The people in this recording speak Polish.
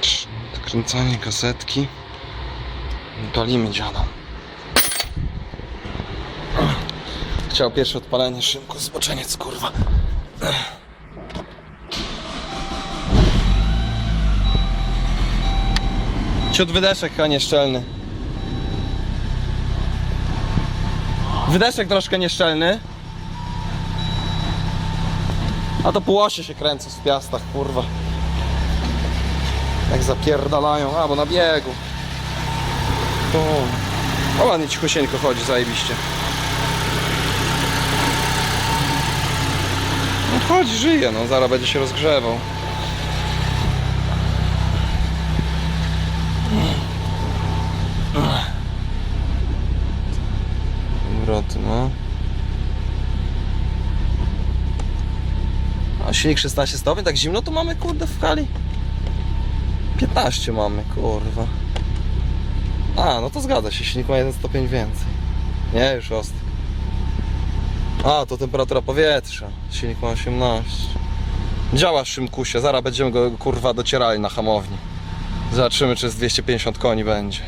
Trz- Kręcanie kasetki. Palimy dziada. Chciał pierwsze odpalenie szybko, zboczeniec kurwa. Ciut wydeszek chyba nieszczelny. Wydeszek troszkę nieszczelny. A to półosie się kręcą w piastach, kurwa. Jak zapierdalają, a bo na biegu. To. O, ładnie cichosieńko chodzi, zajebiście. No chodzi, żyje, no zaraz będzie się rozgrzewał. Wroty, no. A silnik 16 stopni, tak zimno to mamy kurde w hali? 15 mamy, kurwa. A, no to zgadza się, silnik ma jeden stopień więcej. Nie, już ostry. A, to temperatura powietrza. Silnik ma 18. Działa szymkusie, zaraz będziemy go kurwa docierali na hamowni. Zobaczymy, czy z 250 koni będzie.